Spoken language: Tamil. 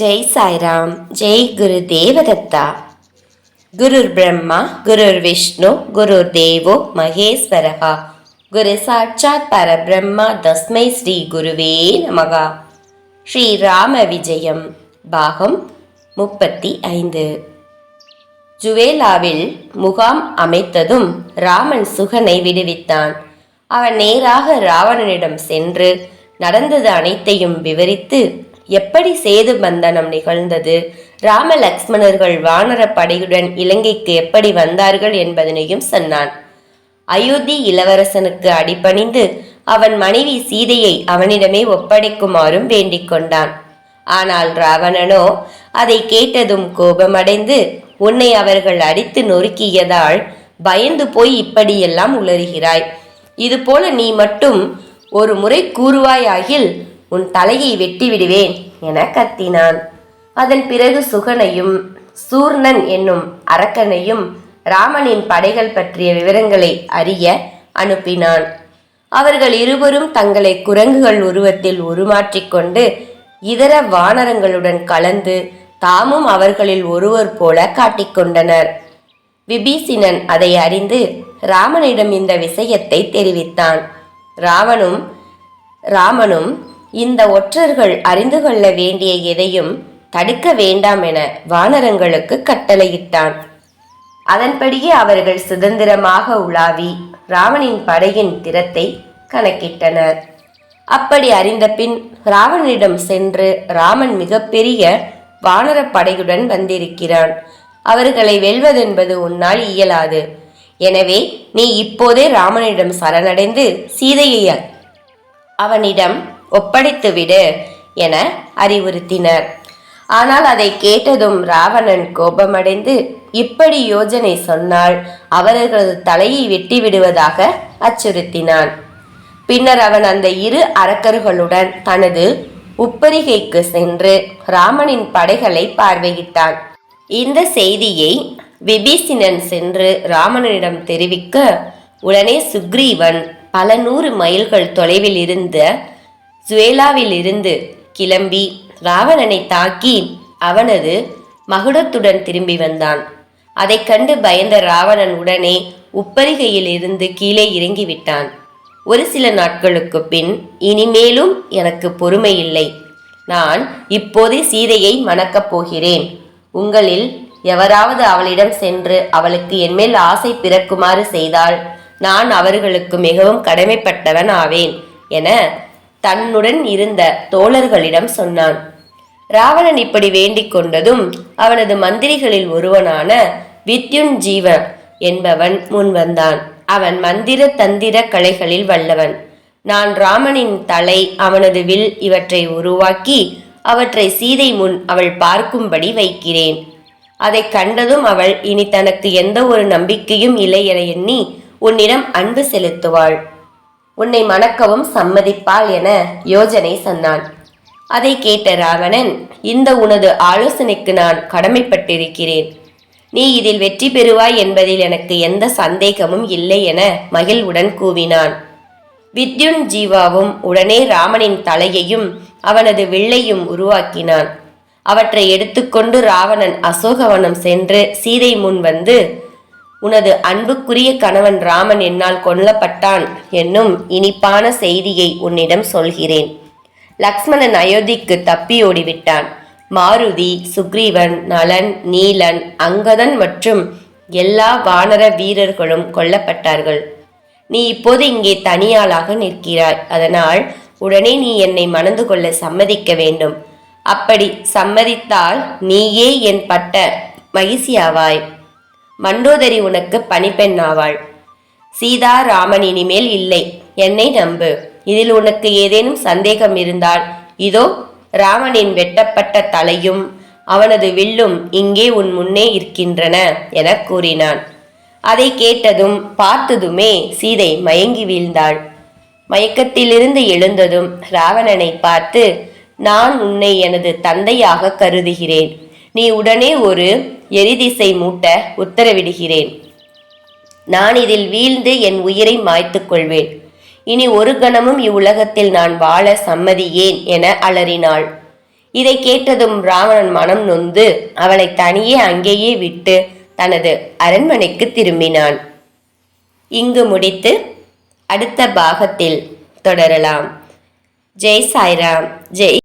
ஜெய் சாய்ராம் ஜெய் குரு தேவதத்தா. குருர் பிரம்மா குருர் விஷ்ணு குருர் தேவோ மகேஸ்வரகா குரு சாட்சாத் பரபிரம்மா தஸ்மை ஸ்ரீ குருவே நமகா. ஸ்ரீ ராம விஜயம் பாகம் முப்பத்தி ஐந்து. ஜுவேலாவில் முகாம் அமைத்ததும் ராமன் சுகனை விடுவித்தான். அவன் நேராக ராவணனிடம் சென்று நடந்தது அனைத்தையும் விவரித்து எப்படி சேது பந்தனம் நிகழ்ந்தது? ராம லக்ஷ்மணர்கள் வானர படையுடன் இலங்கைக்கு எப்படி வந்தார்கள் என்பதனையும் சொன்னான். அயோத்தி இளவரசனுக்கு அடிபணிந்து அவன் மனைவி சீதையை அவனிடமே ஒப்படைக்குமாறும் வேண்டிக் கொண்டான். ஆனால் ராவணனோ அதை கேட்டதும் கோபமடைந்து உன்னை அவர்கள் அடித்து நொறுக்கியதால் பயந்து போய் இப்படியெல்லாம் உளறுகிறாய். இதுபோல நீ மட்டும் ஒரு முறை கூறுவாயாகில் உன் தலையை வெட்டி விடுவேன் என கத்தினான். அதன் பிறகு சுகனையும் சூர்ணன் என்னும் அரக்கனையும் ராமனின் படைகள் பற்றிய விவரங்களை அறிய அனுப்பினான். அவர்கள் இருவரும் தங்களை குரங்குகள் உருவத்தில் உருமாற்றிக்கொண்டு இதர வானரங்களுடன் கலந்து தாமும் அவர்களில் ஒருவர் போல காட்டிக்கொண்டனர் விபீசினன் அதை அறிந்து ராமனிடம் இந்த விஷயத்தை தெரிவித்தான். ராவனும் ராமனும் இந்த ஒற்றர்கள் அறிந்து கொள்ள வேண்டிய எதையும் தடுக்க வேண்டாம் என வானரங்களுக்கு கட்டளையிட்டான். அதன்படியே அவர்கள் சுதந்திரமாக உலாவி ராவணின் படையின் திறத்தை கணக்கிட்டனர். அப்படி அறிந்த பின் ராவணனிடம் சென்று ராமன் மிகப்பெரிய வானர படையுடன் வந்திருக்கிறான். அவர்களை வெல்வதென்பது உன்னால் இயலாது. எனவே நீ இப்போதே ராமனிடம் சரணடைந்து சீதையை அவனிடம் ஒப்படைத்துவிடு என அறிவுறுத்தினர். ஆனால் அதை கேட்டதும் ராவணன் கோபமடைந்து இப்படி யோஜனை சொன்னால் அவர்களது தலையை வெட்டி விடுவதாக அச்சுறுத்தினான். பின்னர் அவன் அந்த இரு அரக்கர்களுடன் தனது உப்பரிகைக்கு சென்று ராமனின் படைகளை பார்வையிட்டான். இந்த செய்தியை விபீசினன் சென்று ராமனிடம் தெரிவிக்க உடனே சுக்ரீவன் பல நூறு மைல்கள் தொலைவில் இருந்த ஜுவேலாவிலிருந்து கிளம்பி ராவணனை தாக்கி அவனது மகுடத்துடன் திரும்பி வந்தான். அதைக் கண்டு பயந்த ராவணன் உடனே உப்பரிகையில் இருந்து கீழே இறங்கிவிட்டான். ஒரு சில நாட்களுக்கு பின் இனிமேலும் எனக்கு பொறுமை இல்லை நான் இப்போதே சீதையை மணக்கப் போகிறேன். உங்களில் எவராவது அவளிடம் சென்று அவளுக்கு என்மேல் ஆசை பிறக்குமாறு செய்தால் நான் அவர்களுக்கு மிகவும் கடமைப்பட்டவன் ஆவேன் என தன்னுடன் இருந்த தோழர்களிடம் சொன்னான். ராவணன் இப்படி வேண்டிக் கொண்டதும் அவனது மந்திரிகளில் ஒருவனான வித்யுஞ்சீவ என்பவன் முன் வந்தான். அவன் மந்திர தந்திர கலைகளில் வல்லவன். நான் ராமனின் தலை அவனது வில் இவற்றை உருவாக்கி அவற்றை சீதை முன் அவள் பார்க்கும்படி வைக்கிறேன். அதை கண்டதும் அவள் இனி தனக்கு எந்த ஒரு நம்பிக்கையும் இல்லை என எண்ணி உன்னிடம் அன்பு செலுத்துவாள். உன்னை மணக்கவும் சம்மதிப்பாள் என யோஜனை சொன்னான் அதை கேட்ட ராவணன் இந்த உனது ஆலோசனைக்கு நான் கடமைப்பட்டிருக்கிறேன். நீ இதில் வெற்றி பெறுவாய் என்பதில் எனக்கு எந்த சந்தேகமும் இல்லை என மகிழ்வுடன் கூவினான். வித்யுன் ஜீவாவும் உடனே ராமனின் தலையையும் அவனது வில்லையும் உருவாக்கினான். அவற்றை எடுத்துக்கொண்டு ராவணன் அசோகவனம் சென்று சீதை முன் வந்து உனது அன்புக்குரிய கணவன் ராமன் என்னால் கொல்லப்பட்டான் என்னும் இனிப்பான செய்தியை உன்னிடம் சொல்கிறேன். லக்ஷ்மணன் அயோத்திக்கு தப்பியோடிவிட்டான் மாருதி சுக்ரீவன் நலன் நீலன் அங்கதன் மற்றும் எல்லா வானர வீரர்களும் கொல்லப்பட்டார்கள். நீ இப்போது இங்கே தனியாளாக நிற்கிறாய். அதனால் உடனே நீ என்னை மணந்து கொள்ள சம்மதிக்க வேண்டும். அப்படி சம்மதித்தால் நீயே என் பட்ட மகிழ்ச்சியாவாய். மண்டோதரி உனக்கு பணிப்பெண் ஆவாள் சீதா ராமன் இனிமேல் இல்லை. என்னை நம்பு. இதில் உனக்கு ஏதேனும் சந்தேகம் இருந்தால் இதோ ராமனின் வெட்டப்பட்ட தலையும் அவனது வில்லும் இங்கே உன் முன்னே இருக்கின்றன என கூறினான். அதை கேட்டதும் பார்த்ததுமே சீதை மயங்கி வீழ்ந்தாள். மயக்கத்திலிருந்து எழுந்ததும் ராவணனை பார்த்து நான் உன்னை எனது தந்தையாக கருதுகிறேன். நீ உடனே ஒரு எரிதிசை மூட்ட உத்தரவிடுகிறேன். நான் இதில் வீழ்ந்து என் உயிரை மாய்த்துக் கொள்வேன். இனி ஒரு கணமும் இவ்வுலகத்தில் நான் வாழ சம்மதியேன் என அலறினாள். இதை கேட்டதும் ராவணன் மனம் நொந்து அவளை தனியே அங்கேயே விட்டு தனது அரண்மனைக்கு திரும்பினான். இங்கு முடித்து அடுத்த பாகத்தில் தொடரலாம். ஜெய் சாய்ராம். ஜெய்